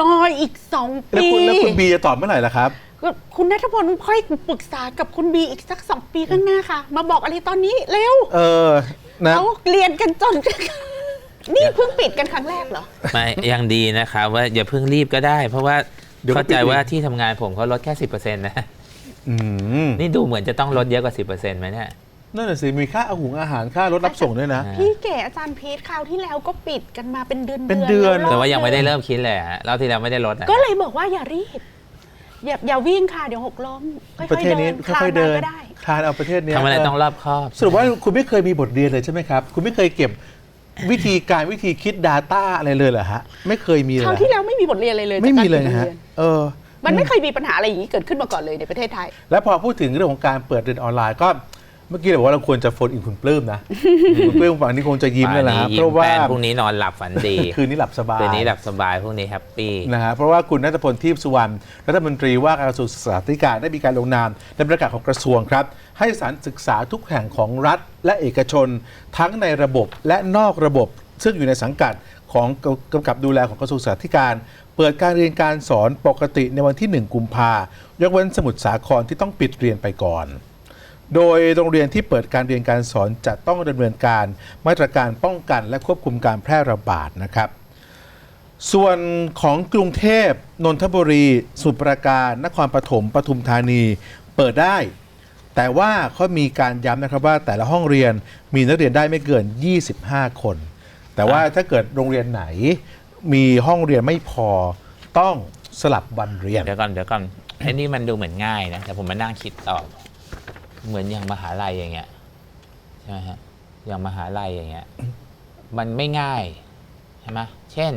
รออีกสองแล้วปี คุณแล้วคุณบีจะตอบเมื่อไหร่ล่ะครับ ก็คุณนัทพลค่อยปรึกษากับคุณบีอีกสักสองปีข้างหน้าค่ะ มาบอกอะไรตอนนี้เร็วเออนะเขาเรียนกันจน นี่เพิ่งปิดกันครั้งแรกเหรอ ไม่ยังดีนะครับว่าอย่าเพิ่งรีบก็ได้ เพราะว่าเดี๋ยวก็เข้าใจปิดอีกว่าที่ทำงานผมเขาลดแค่สิบเปอร์เซ็นต์นะ อืม นี่ดูเหมือนจะต้องลดเยอะกว่าสิบเปอร์เซ็นต์ไหมเนี่ย นั่นแหะสิมีค่าอาหุงอาหารค่ารถรับส่งด้วยนะอ่าพี่เก๋อาจารย์พีทคราวที่แล้วก็ปิดกันมาเป็นเดือนเป็นเดือน ล้แต่ว่ายังไม่ได้เริ่มคิดเลยฮะเราที่แล้วไม่ได้ลดอะก็เลยบอกว่าอย่ารีบ อย่าอย่าวิ่งค่ะเดี๋ยวหกล้มค่อยๆประเทศนี้เดินคลาค่อยๆเดินมาก็ได้ คลานเอาประเทศเนี้ยทำอะไรต้องรอบคอบสรุปว่าคุณไม่เคยมีบทเรียนเลยใช่ไหมครับ คุณไม่เคยเก็บวิธีการวิธีคิด Data อะไรเลยเหรอฮะ ไม่เคยมีเลยคราวเหรอที่แล้วไม่มีบทเรียนอะไรเลยไม่มีเลยจากนะการฮะ ปิดโรงรีนเออ มันไม่เคยมีปัญหาอะไรอย่างนี้เกิดขึ้นมาก่อนเลยในประเทศไทย แล้วพอพูดถึงเรื่องของการเปิดเรียนออนไลน์ก็ เมื่อกี้เราบอกว่าเราควรจะโฟนอินคุณปลื้มนะคุณปลื้มฝั่งนี้คงจะยิ้มแล้วนะฮะป่นนี้เพราะว่าแป้นพรุ่งนี้นอนหลับฝันดี คืนนี้หลับสบายคืนนี้หลับสบายพรุ่งนี้แฮปปี้นะฮะเพราะว่าคุณนัทพลทีพสุวรรณรัฐมนตรีว่าการกระทรวงศึกษาธิการได้มีการลงนามในประกาศของกระทรวงครับ ให้สถานศึกษาทุกแห่งของรัฐและเอกชน ทั้งในระบบและนอกระบบ ซึ่งอยู่ในสังกัดของกำกับดูแลของกระทรวงศึกษาธิการ เปิดการเรียนการสอนปกติในวันที่ 1 กุมภายกเว้นสมุทรสาครที่ต้องปิดเรียนไปก่อน โดยโรงเรียนที่เปิดการเรียนการสอนจะต้องดำเนินการมาตรการป้องกันและควบคุมการแพร่ระบาดนะครับ ส่วนของกรุงเทพนนทบุรีสมุทรปราการนครปฐมปทุมธานี เปิดได้ แต่ว่าเขามีการย้ำนะครับว่าแต่ละห้องเรียนมีนักเรียนได้ไม่เกิน 25 คน แต่ว่าถ้าเกิดโรงเรียนไหนมีห้องเรียนไม่พอต้องสลับวันเรียน เดี๋ยวก่อนเดี๋ยวก่อนไอ้นี่มันดูเหมือนง่ายนะ แต่ผมมานั่งคิดต่อ เหมือนอย่างมหาลัยอย่างเงี้ยใช่ไหมฮะอย่างมหาลัยอย่างเงี้ยมันไม่ง่ายใช่ไหมเช่น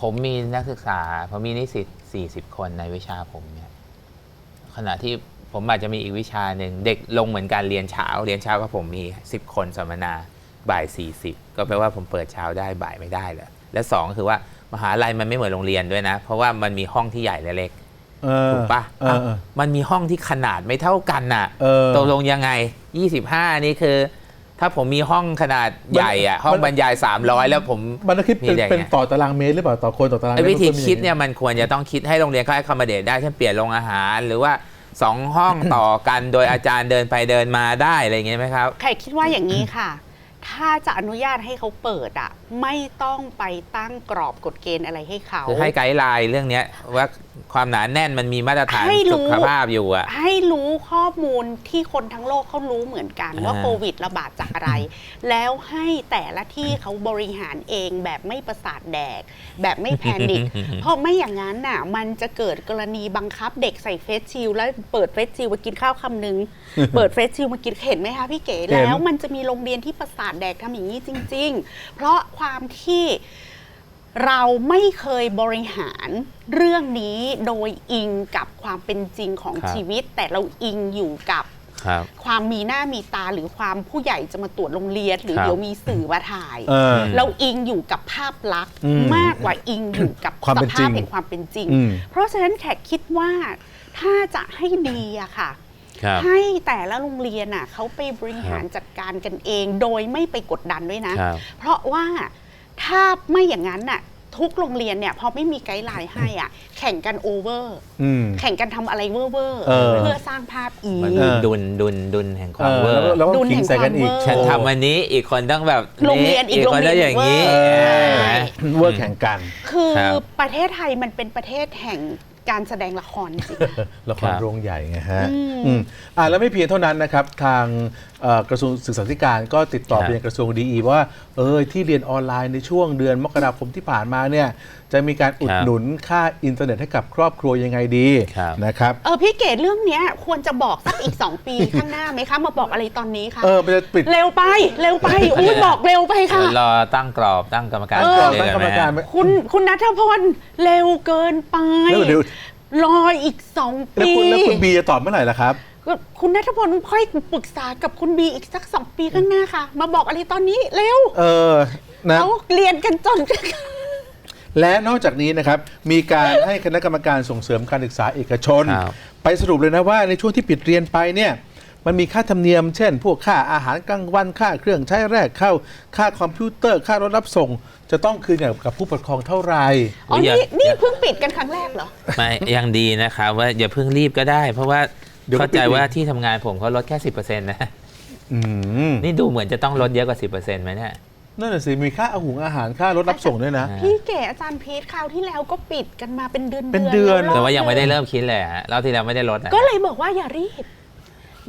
ผมมีนักศึกษา ผมมีนิสิต40 คนในวิชาผมเนี่ยขณะที่ผมอาจจะมีอีกวิชาหนึ่งเด็กลงเหมือนการเรียนเช้า เรียนเช้าก็ผมมี 10 คนสัมมนาบ่าย 40 ก็แปลว่าผมเปิดเช้าได้บ่ายไม่ได้เลยและสองคือว่ามหาลัยมันไม่เหมือนโรงเรียนด้วยนะ เพราะว่ามันมีห้องที่ใหญ่และเล็ก ถูกปะเออเออ มันมีห้องที่ขนาดไม่เท่ากันน่ะเออ ตกลงยังไง 25 นี่คือ ถ้าผมมีห้องขนาดใหญ่อะมันห้องบรรยาย 300 แล้วผม มันต้องคิดเป็นมีอย่างเป็นเงี้ยต่อตารางเมตรหรือเปล่าต่อคนต่อตารางเมไอ้ตรวิธีมันก็มีคิดอางเนี่ยมันควรจะต้องคิดให้โรงเรียนเขาให้คอมเดตได้เช่นเปลี่ยนโรงอาหาร หรือว่าสองห้องต่อกันโดยอาจารย์เดินไปเดินมาได้อะไรอย่างเงี้ยไหมครับใครคิดว่าอย่างนี้ค่ะ ถ้าจะอนุญาตให้เขาเปิดอะ ไม่ต้องไปตั้งกรอบกฎเกณฑ์อะไรให้เขา คือให้ไกด์ไลน์เรื่องเนี้ยว่า ความหนาแน่นมันมีมาตรฐานให้รู้สุขภาพอยู่อะ ให้รู้ข้อมูลที่คนทั้งโลกเขารู้เหมือนกันว่าอ่าโควิดระบาดจากอะไร แล้วให้แต่ละที่เขาบริหารเองแบบไม่ประสาทแดก แบบไม่แพนิค เพราะไม่อย่างนั้นน่ะ มันจะเกิดกรณีบังคับเด็กใส่เฟสชิลด์แล้วเปิดเฟสชิลด์มากินข้าวคำหนึ่งเปิดเฟสชิลด์มากินเห็นไหมคะพี่เก๋เห็น แล้วมันจะมีโรงเรียนที่ประสาทแดกทำอย่างนี้จริง ๆ เพราะความที่ เราไม่เคยบริหารเรื่องนี้โดยอิงกับความเป็นจริงของครับ ชีวิต แต่เราอิงอยู่กับครับ ความมีหน้ามีตาหรือความผู้ใหญ่จะมาตรวจโรงเรียน หรือครับ เดี๋ยวมีสื่อมาถ่าย เออ เราอิงอยู่กับภาพลักษณ์อืมมากกว่าอิงอยู่กับความสเป็นจริภางพแห่งความเป็นจริง อืม เพราะฉะนั้นแขกคิดว่าถ้าจะให้ดีอะค่ะ ครับ ให้แต่ละโรงเรียนน่ะเขาไปบริหารจัดการกันเอง โดยไม่ไปกดดันด้วยนะ ครับเพราะว่า ถ้าไม่อย่างนั้นน่ะทุกโรงเรียนเนี่ยพอไม่มีไกด์ไลน์ให้อะ แข่งกันโอเวอร์ อืม แข่งกันทำอะไรเวอร์เวอร์เออ เพื่อสร้างภาพอีมันกมีเออดุลดุลดุลแห่งคเอวามอเวอแล้วร์แล้วก็ดุลขิงใส่กันอีกแห่งความเวอร์ ฉันทำอันนี้อีกคนต้องแบบโรงเรียนอีกคนต้องโรงเรียนอย่างนี้เวอร์เออใช่เวิร์กแข่งกัน คือครับ ประเทศไทยมันเป็นประเทศแห่ง การแสดงละครจริง ละคครัรบโรงใหญ่ไงฮะอืมอืมอ่าแล้วไม่เพียงเท่านั้นนะครับ ทางเอ่อกระทรวงศึกษาธิการก็ติดต่อครับไปยังกระทรวงดีว่า เออที่เรียนออนไลน์ในช่วงเดือนมกราคมที่ผ่านมาเนี่ย จะมีการอุดหนุนค่าอินเทอร์เน็ตให้กับครอบครัวยังไงดีครับนะครับเออพี่เกดเรื่องเนี้ยควรจะบอกสักอีก 2 ปีข้างหน้าไหมคะมาบอกอะไรตอนนี้คะเออมันจะปิดเร็วไปเร็วไปอุ้ยบอกเร็วไปค่ะเดี๋ยวรอตั้งกรอบตั้งกรรมการเออเรียตั้งกรรมไหการฮะไหมคุณคุณนัทพลเร็วเกินไปแล้วเดี๋ยวรออีกสองแล้วปีคุณแล้วคุณบีจะตอบเมื่อไหร่ล่ะครับก็คุณนัทพลค่อยปรึกษากับคุณบีอีกสักสองปีข้างหน้าค่ะ มาบอกอะไรตอนนี้เร็ว เออนะเขาเรียนกันจน และนอกจากนี้นะครับมีการให้คณะกรรมการส่งเสริมการศึกษาเอกชน ครับ ไปสรุปเลยนะว่าในช่วงที่ปิดเรียนไปเนี่ยมันมีค่าธรรมเนียม เช่น พวกค่าอาหารกลางวันค่าเครื่องใช้แรกเข้า ค่าคอมพิวเตอร์ ค่ารถรับส่ง จะต้องคืนกับกับผู้ปกครองเท่าไหร่ อ๋ออย่านี่นี่อย่าเพิ่งปิดกันครั้งแรกเหรอ ไม่ยังดีนะครับว่าอย่าเพิ่งรีบก็ได้ เพราะว่าเดี๋ยวก็เข้าใจปิดอีก ว่าที่ทำงานผมเขาลดแค่สิบเปอร์เซ็นต์นะ อืม นี่ดูเหมือนจะต้องลดเยอะกว่าสิบเปอร์เซ็นต์ไหมเนี่ย นั่นน่ะสิมีค่าอาหุงอาหารค่ารถรับส่งด้วยนะอ่าพี่เก๋อาจารย์พีทคราวที่แล้วก็ปิดกันมาเป็นเดือนเป็นเดือนล้แต่ว่ายังไม่ได้หนึ่เริ่มคิดเลยฮะเราที่แล้วไม่ได้ลดนะก็เลยบอกว่าอย่ารีบ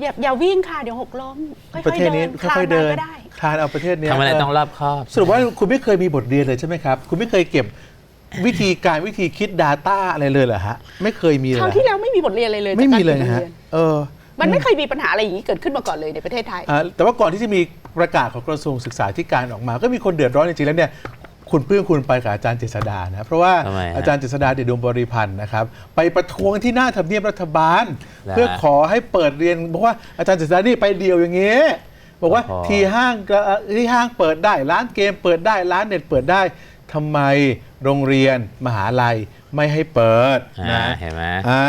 อย่าอย่าวิ่งค่ะเดี๋ยวหกล้มค่ประอยเทๆศเดินี้นค่อยๆเดินคลานมาก็ได้ คลานเอาประเทศเนี้ยทำอะไรเต้องรอบคอบสรุปว่าคุณไม่เคยมีบทเรียนเลยใช่ไหมครับ คุณไม่เคยเก็บวิธีการวิธีคิด Data อะไรเลยเหรอฮะ ไม่เคยมีเลยคราวเหรอที่แล้วไม่มีบทเรียนอะไรเลยไม่มีเลยจากนะการฮะเรียนเออ มันไม่เคยมีปัญหาอะไรอย่างนี้เกิดขึ้นมาก่อนเลยในประเทศไทย อ่าแต่ว่าก่อนที่จะมี ประกาศของกระทรวงศึกษาธิการออกมา ก็มีคนเดือดร้อนจริงๆแล้วเนี่ยคุณเพื่อนคุณไปกับอาจารย์เจษดานะเพราะว่าทำไมฮะอาจารย์เจษดาเดชดวงบริพันธ์นะครับ ไปประท้วงที่หน้าทำเนียบรัฐบาล นะเพื่อขอให้เปิดเรียนบอกว่าอาจารย์เจษดานี่ไปเดียวอย่างเงี้ยบอกว่าโอ้โห ที่ห้างก็เอ่อที่ห้างเปิดได้ร้านเกมเปิดได้ร้านเน็ตเปิดได้ทำไมโรงเรียนมหาลัยไม่ให้เปิดอ่านะเห็นไหม อ่า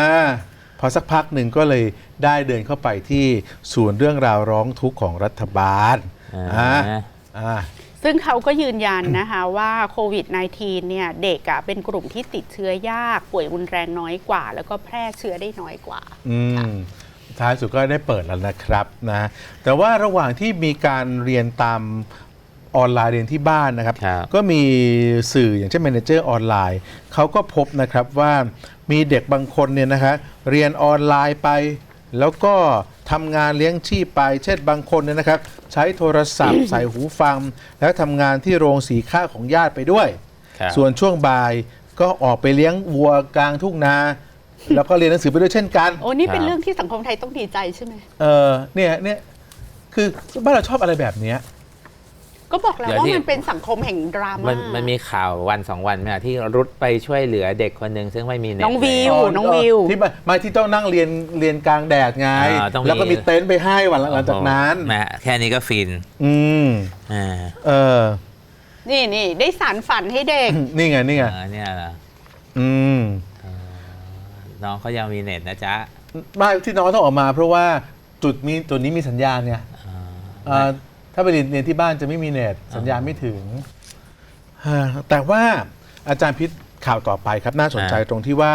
พอสักพักหนึ่งก็เลยได้เดินเข้าไปที่ศูนย์เรื่องราวร้องทุกข์ของรัฐบาล อ่าอ่าอ่าซึ่งเขาก็ยืนยันนะคะว่าโควิด -19 เนี่ยเด็กอะเป็นกลุ่มที่ติดเชื้อยาก ป่วยรุนแรงน้อยกว่า แล้วก็แพร่เชื้อได้น้อยกว่า อืมท้ายสุดก็ได้เปิดแล้วนะครับนะแต่ว่าระหว่างที่มีการเรียนตามออนไลน์เรียนที่บ้านนะครับ ครับ ก็มีสื่ออย่างเช่น Manager ออนไลน์เขาก็พบนะครับว่ามีเด็กบางคนเนี่ยนะคะเรียนออนไลน์ไป แล้วก็ ทำงานเลี้ยงชีพไป เช่นบางคนเนี่ยนะครับ ใช้โทรศัพท์ ใส่หูฟัง แล้วทำงานที่โรงสีข้าวของญาติไปด้วย ครับ ส่วนช่วงบ่ายก็ออกไปเลี้ยงวัวกลางทุ่งนา แล้วก็เรียนหนังสือไปด้วยเช่นกัน โอ้นี่เป็นครับ เรื่องที่สังคมไทยต้องดีใจใช่ไหม เออเนี่ยเนี่ยคือบ้านเราชอบอะไรแบบเนี้ย ก็บอกแล้วเดี๋ยวว่าที่มันเป็นสังคมแห่งดราม่า มันมันมีข่าววันสองวันไหมอะที่รุดไปช่วยเหลือเด็กคนหนึ่งซึ่งไม่มีเน็ตน้องวิวแล้น้องวิวที่มามาที่ต้องนั่งเรียนเรียนกลางแดดไงอ่าต้องมีแล้วก็มีเต็นท์ไปให้วันหลังหลังจากนั้นแหม่แค่นี้ก็ฟิน อืมอ่าเออ นี่นี่ได้สารฝันให้เด็ก นี่ไงนี่ไงเออเนี่ยเหรออืมน้องเขายังมีเน็ตนะจ๊ะไม่ที่น้องต้องออกมาเพราะว่าจุดมีตัวนี้มีสัญญาณไงอ่าเอ่อ ถ้าไปเรียนเรียนที่บ้านจะไม่มีเน็ตสัญญาณไม่ถึงฮะแต่ว่าอาจารย์พิษข่าวต่อไปครับ น่าสนใจตรงที่ว่า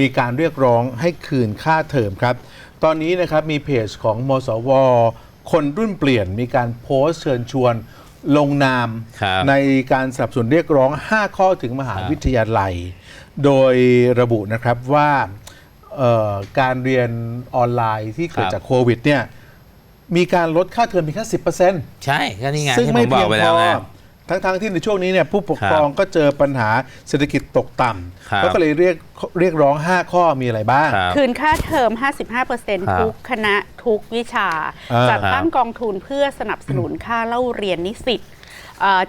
มีการเรียกร้องให้คืนค่าเทอมครับ ตอนนี้นะครับมีเพจของมสว คนรุ่นเปลี่ยนมีการโพสต์เชิญชวนลงนามครับในการสนับสนุนเรียกร้อง 5 ข้อถึงมหาวิทยาลัย โดยระบุนะครับว่าเอ่อการเรียนออนไลน์ที่เกิดครับ จากโควิดเนี่ย มีการลดค่าเทอมเพียงแค่สิบเปอร์เซ็นต์ใช่ก็นี่ไงซึ่งที่ผไม่มบเพีอยกงไปพแล้วอไงทั้งๆที่ในช่วงนี้เนี่ยผู้ปกครองก็เจอปัญหาเศรษฐกิจตกต่ครัำบ แล้วก็เลยเรียกเรียกร้อง 5 ข้อมีอะไรบ้าง ครับ คืนค่าเทอมครับ55%ทุกคณะทุกวิชา อ่า จัดตั้งกองทุนเพื่อสนับสนุนค่าเล่าเรียนนิสิตเอ่อ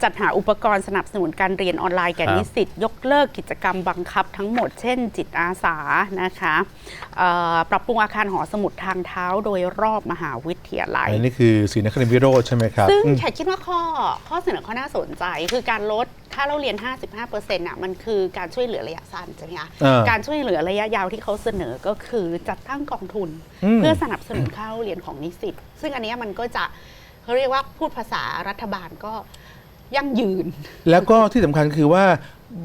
จัดหาอุปกรณ์สนับสนุนการเรียนออนไลน์แก่ครับนิสิตยกเลิกกิจกรรมบังคับทั้งหมดเช่นจิตอาสานะคะเอ่อปรับปรุงอาคารหอสมุดทางเท้าโดยรอบมหาวิทยาลัยอันนี้คือศรีนครินทร์วิโรธใช่ไหมครับ ซึ่งอืมแขกคิดว่าข้อข้อเสนอข้อน่าสนใจ คือการลดค่าเล่าเรียน 55%อะมันคือการช่วยเหลือระยะสั้นใช่ไหมคะเออการช่วยเหลือระยะยาวที่เขาเสนอก็คือจัดตั้งกองทุนอืมเพื่อสนับสนุนค่าเล่าเรียนของนิสิตซึ่งอันเนี้ยมันก็จะเขาเรียกว่าพูดภาษารัฐบาลก็ ยั่งยืน แล้วก็ที่สำคัญคือว่า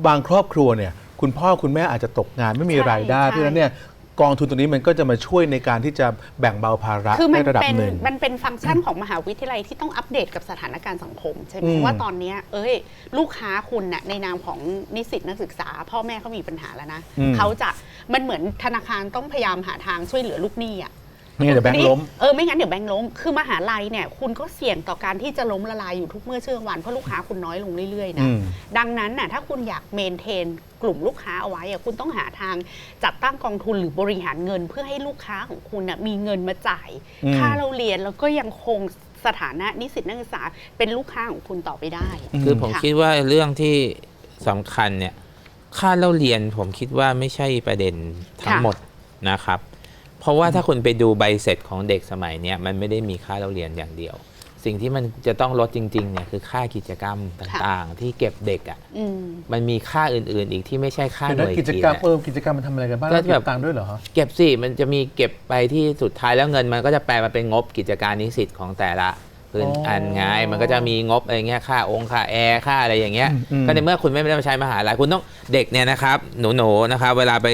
บางครอบครัวเนี่ย คุณพ่อคุณแม่อาจจะตกงานไม่มีใช่รายได้ใช่เพราะฉะนั้นเนี่ยกองทุนตัวนี้มันก็จะมาช่วยในการที่จะแบ่งเบาภาระคือมัในนระดับเป็นหนึ่งมันเป็นฟังก์ชันของมหาวิทยาลัยที่ต้องอัปเดตกับสถานการณ์สังคมใช่ไหมอืมว่าตอนเนี้ยเอ้ย ลูกค้าคุณน่ะในนามของนิสิตนักศึกษา พ่อแม่เขามีปัญหาแล้วนะอืมเขาจะมันเหมือนธนาคารต้องพยายามหาทางช่วยเหลือลูกหนี้อะไม่งั้ นเดี๋ยวแบงค์ล้ม เออไม่งั้นเดี๋ยวแบงค์ล้ม คือมหาลัยเนี่ยคุณก็เสี่ยงต่อการที่จะล้มละลายอยู่ทุกเมื่อเชื่อวันเพราะลูกค้าคุณน้อยลงเรื่อยๆนะอืมดังนั้นน่ะถ้าคุณอยากเมนเทนกลุ่มลูกค้าเอาไว้อะคุณต้องหาทางจัดตั้งกองทุนหรือบริหารเงิน เพื่อให้ลูกค้าของคุณน่ะมีเงินมาจ่ายอืมค่าเราเรียนแล้วก็ยังคงสถานะนิสิตนักศึกษาเป็นลูกค้าของคุณต่อไปได้ คือผมค่ะคิดว่าเรื่องที่สำคัญเนี่ยค่าเล่าเรียนผมคิดว่าไม่ใช่ประเด็นทั้งหมดนะครับ เพราะว่าถ้าคุณไปดูใบเสร็จของเด็กสมัยเนี้ยมันไม่ได้มีค่าเล่าเรียนอย่างเดียว สิ่งที่มันจะต้องลดจริงๆเนี่ยคือค่ากิจกรรมต่างๆ ที่เก็บเด็กอะ่ะอืม มันมีค่าอื่นๆ อีกที่ไม่ใช่ค่าหเดี๋ยวน่วยนะกิจกรรมอะ เออกิจกรรมมันทำอะไรกันบ้างก็แล้วเก็แบบบตังค์ด้วยเหรอฮะ เก็บสิมันจะมีเก็บไปที่สุดท้ายแล้วเงินมันก็จะแปลมาเป็นงบกิจการนิสิตของแต่ละพื้นอ๋ออัอันไงมันก็จะมีงบอะไรเงี้ยค่าองค์ค่าแอร์ค่าอะไรอย่างเงี้ยอืมอืม ก็ในเมื่อคุณไม่ได้มาใช้มหาลัยคุณต้องเด็กเนี่ยนะครับ หนูๆนะครับ เวลาไป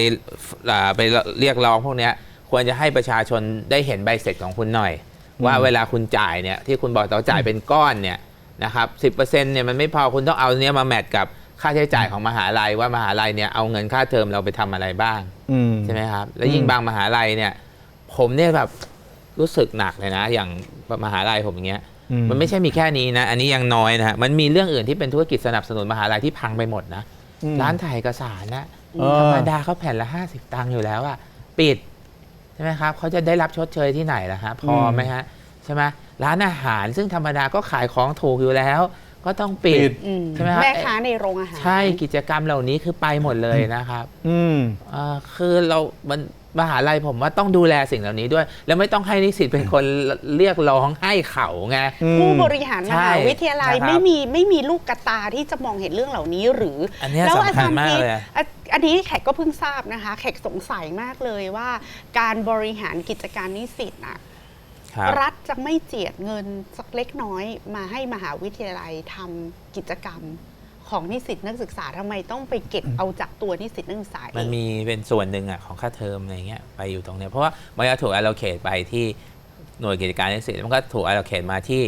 อ่าไปเรียกร้องพวกเนี้ย ควรจะให้ประชาชนได้เห็นใบเสร็จของคุณหน่อย ว่าเวลาคุณจ่ายเนี่ยที่คุณบอกต้องจ่ายเป็นก้อนเนี่ยนะครับสิเนี่ยมันไม่พอคุณต้องเอาเนี้ยมาแมทกับค่าใช้จ่ายของมหาลัยว่ามหาลัยเนี่ยเอาเงินค่าเทอมเราไปทำอะไรบ้างอืมใช่ไหมครับ แล้วยิ่งอืมบางมหาลัยเนี่ยผมเนี่ยแบบรู้สึกหนักเลยนะ อย่างมหาลัยผมอย่างเงี้ยอืมันไม่ใช่มีแค่นี้นะ อันนี้ยังน้อยนะฮะมันมีเรื่องอื่นที่เป็นธุรกิจสนับสนุนมหาลัยที่พังไปหมดนะอืมร้านถ่ายเอกสารนะเออธรรมดาเขาแผ่นละ 50 ตังค์อยู่แล้วอะปิด ใช่ไหมครับเขาจะได้รับชดเชยที่ไหนล่ะฮะพอไหมฮะใช่ไหมร้านอาหารซึ่งธรรมดาก็ขายของถูกอยู่แล้ว ก็ต้องปิปิดด อืมใช่ไหมครับ แม่ค้าในโรงอาหาร ใช่กิจกรรมเหล่านี้คือไปหมดเลยนะครับอืม อ่าคือเรา มัน มหาลัยผมว่าต้องดูแลสิ่งเหล่านี้ด้วย แล้วไม่ต้องให้นิสิตเป็นคนเรียกร้องให้เขาไง ผู้บริหารมใช่หาวิทยาลัยนะครับไม่มีไม่มีลูกกระตาที่จะมองเห็นเรื่องเหล่านี้หรืออันเนี้ยแล้วสำคัญมากพีทเลยอะอันนี้แขกก็เพิ่งทราบนะคะ แขกสงสัยมากเลยว่า การบริหารกิจการนิสิตอะครับรัฐจะไม่เจียดเงินสักเล็กน้อยมาให้มหาวิทยาลัยทำกิจกรรม ของนิสิตนักศึกษาทำไมต้องไปเก็บเอาจากตัวนิสิตนักศึกษาเองมันมีเป็นส่วนหนึ่งอะของค่าเทอมอะไรเงี้ยไปอยู่ตรงเนี้ยเพราะว่ามันจะถูก allocate ไปที่หน่วยกิจการนิสิตมันก็ถูก allocate มาที่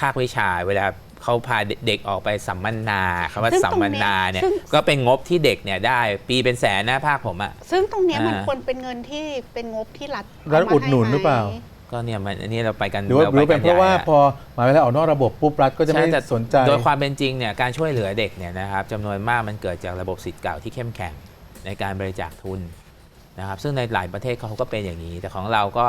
ภาควิชาเวลาเขาพาเด็กออกไปสัมมนาคำว่าซึ่งสัมตรงมเนี้ยนาเนี่ยซึ่งก็เป็นงบที่เด็กเนี่ยได้ปีเป็นแสนนะภาคผมอะซึ่งตรงเนี้ยมันอ่าควรเป็นเงินที่เป็นงบที่รัฐรัฐเามาอุดหนุนใไมหรือเปล่า ก็เนี่ยมันอันนี้เราไปกันหรือว่าหรือเป็นเพราะว่าใหญ่อะพอหมายเวลาออกนอกระบบปุ๊บรัฐก็จะไม่ใช่แต่สนใจโดยความเป็นจริงเนี่ยการช่วยเหลือเด็กเนี่ยนะครับจำนวนมากมันเกิดจากระบบสิทธิ์เก่าที่เข้มแข็งในการบริจาคทุนนะครับซึ่งในหลายประเทศเขาก็เป็นอย่างนี้ แต่ของเราก็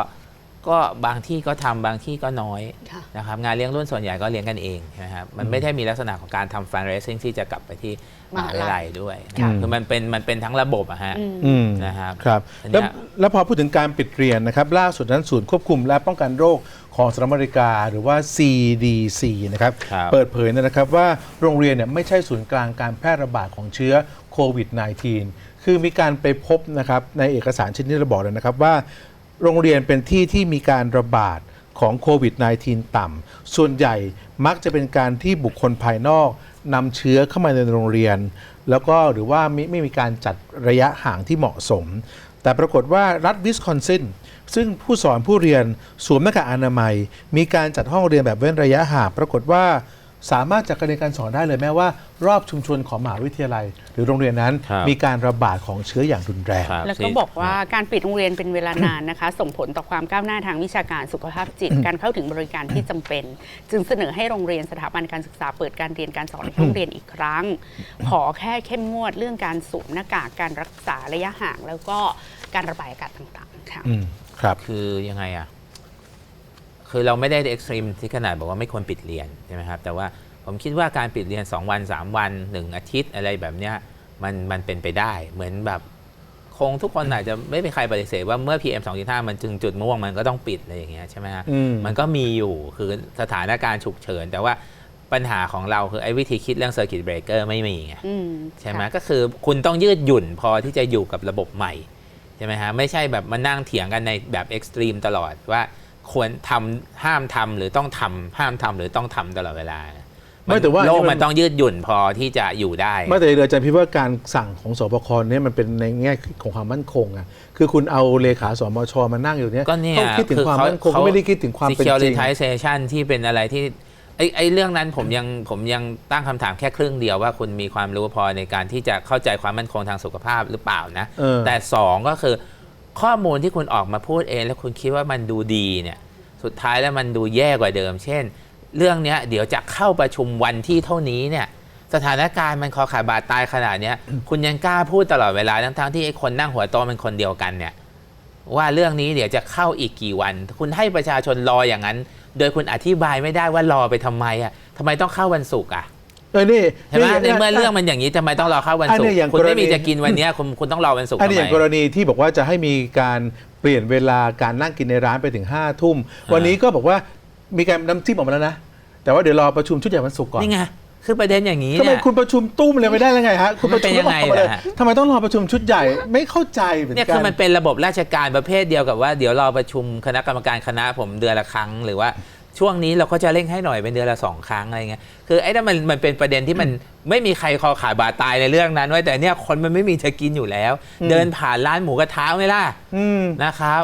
ก็บางที่ก็ทำบางที่ก็น้อยค่ะนะครับงานเลี้ยงรุ่นส่วนใหญ่ก็เลี้ยงกันเองใช่ไหมครับมันไม่ได้มีลักษณะของการทำ fundraising ที่จะกลับไปที่มหาวิทยาลัยด้วยค่ะคือมันเป็นมันเป็นทั้งระบบอะฮะอืมอืมนะครับครับอันเนี้แล้วยแล้วพอพูดถึงการปิดเรียนนะครับ ล่าสุดนั้นศูนย์ควบคุมและป้องกันโรคของสหรัฐอเมริกาหรือว่า CDC นะครับครับเปิดเผยนะครับว่าโรงเรียนเนี่ยไม่ใช่ศูนย์กลางการแพร่ระบาดของเชื้อโควิด -19 คือมีการไปพบนะครับในเอกสารชิ้นนี้เราบอกเลยนะครับว่า โรงเรียนเป็นที่ที่มีการระบาดของโควิด -19 ต่ำ ส่วนใหญ่มักจะเป็นการที่บุคคลภายนอกนำเชื้อเข้ามาในโรงเรียน แล้วก็หรือว่าไม่ไม่มีการจัดระยะห่างที่เหมาะสม แต่ปรากฏว่ารัฐวิสคอนซินซึ่งผู้สอนผู้เรียนสวมหน้ากากอนามัย มีการจัดห้องเรียนแบบเว้นระยะห่าง ปรากฏว่า สามารถจัดการเรียนการสอนได้เลยแม้ว่า รอบชุมชนของมหาวิทยาลัย หรือโรงเรียนนั้น ครับมีการระบาดของเชื้ออย่างรุนแรง ครับ แล้วก็บอกว่าการปิดโรงเรียนเป็นเวลานานนะคะ ส่งผลต่อความก้าวหน้าทางวิชาการสุขภาพจิต การเข้าถึงบริการที่จำเป็น จึงเสนอให้โรงเรียนสถาบันการศึกษาเปิดการเรียนการสอนในห้องเรียนอีกครั้ง ขอแค่เข้มงวดเรื่องการสวมหน้ากากการรักษาระยะห่าง แล้วก็การระบายอากาศต่างๆค่ะ อืมครับ คือยังไงอะ คือเราไม่ได้เอ็กซ์ตรีมที่ขนาดบอกว่าไม่ควรปิดเรียนใช่ไหมครับแต่ว่าผมคิดว่าการปิดเรียน 2 วัน 3 วัน 1 อาทิตย์อะไรแบบเนี้ยมันมันเป็นไปได้เหมือนแบบคงทุกคนอาจจะไม่มีใครปฏิเสธว่าเมื่อ PM 2.5 มันจึงจุดม่วงมันก็ต้องปิดอะไรอย่างเงี้ยใช่ไหมฮะอืมมันก็มีอยู่คือสถานการณ์ฉุกเฉิน แต่ว่าปัญหาของเราคือไอ้วิธีคิดเรื่อง circuit breaker ไม่มีไงอืมใช่ไหมค่ะก็คือคุณต้องยืดหยุ่นพอที่จะอยู่กับระบบใหม่ใช่ไหมฮะไม่ใช่แบบมานั่งเถียงกันในแบบเอ็กซ์ตรีมตลอดว่า ควรทำห้ามทำหรือต้องทำห้ามทำหรือต้องทำตลอดเวลาไม่แต่ว่าโลกนี่มันมันต้องยืดหยุ่นพอที่จะอยู่ได้ไม่แต่อาจารย์พี่ว่าการสั่งของสบคเนี่ยมันเป็นในแง่ของความมั่นคงอะคือคุณเอาเลขาสมชมานั่งอยู่เนี่ยก็เนี่ยเขาคิดถึงคือความเขามั่นคงเขาเขาไม่ได้คิดถึงความเป็นจริง securitization ที่เป็นอะไรที่ไอ้ไอ้เรื่องนั้นผมยังผมยังตั้งคำถามแค่ครึ่งเดียวว่าคุณมีความรู้พอในการที่จะเข้าใจความมั่นคงทางสุขภาพหรือเปล่านะเออแต่สองก็คือ ข้อมูลที่คุณออกมาพูดเอง แล้วคุณคิดว่ามันดูดีเนี่ยสุดท้ายแล้วมันดูแย่กว่าเดิม เช่น เรื่องนี้เดี๋ยวจะเข้าประชุมวันที่เท่านี้เนี่ยสถานการณ์มันคอขาดบาดตายขนาดนี้คุณยังกล้าพูดตลอดเวลาทั้งๆที่ไอ้คนนั่งหัวโตเป็นคนเดียวกันเนี่ยว่าเรื่องนี้เดี๋ยวจะเข้าอีกกี่วัน คุณให้ประชาชนรออย่างนั้น โดยคุณอธิบายไม่ได้ว่ารอไปทำไมอะทำไมต้องเข้าวันศุกร์อะ เออนี่ใช่ไหมในนี่เมื่อเรื่องมันอย่างนี้ทำไมต้องรอเข้าวันอันศุกนี้ร์อย่างคุณไม่มีกรณีจะกินวันเนี้ยคุณคุณต้องรอวันศุกร์อันทำนี้อย่างไมกรณีที่บอกว่าจะให้มีการเปลี่ยนเวลาการนั่งกินในร้านไปถึง5้าทุ่มวันนี้ก็บอกว่ามีการน้ำจิ้มออกมาแล้วนะแต่ว่าเดี๋ยวรอประชุมชุดใหญ่วันศุกร์ก่อนนี่ไงคือประเด็นอย่างนี้ทำไมเนี่ยคุณประชุมตุ้มเลยไม่ได้แล้วไงฮะคุณประชุมมันเป็นยังไงต้องรอเลยล่ะฮะทำไมต้องรอประชุมชุดใหญ่ไม่เข้าใจเหมือนเนี่ยกัคือนมันเป็นระบบราชการประเภทเดียวกับว่าเดี๋ยวเราประชุมคณะกรรมการคณะผมเดือนละครั้งหรือว่า ช่วงนี้เราก็จะเร่งให้หน่อยเป็นเดือนละสองครั้งอะไรเงี้ยคือไอ้นั่นมันมันเป็นประเด็นที่มันไม่มีใครคอขาดบาดตายในเรื่องนั้นไว้ยแต่เนี่ยคนมันไม่มีจะกินอยู่แล้ว เดินผ่านร้านหมูกระทะไหมล่ะอืมนะครับ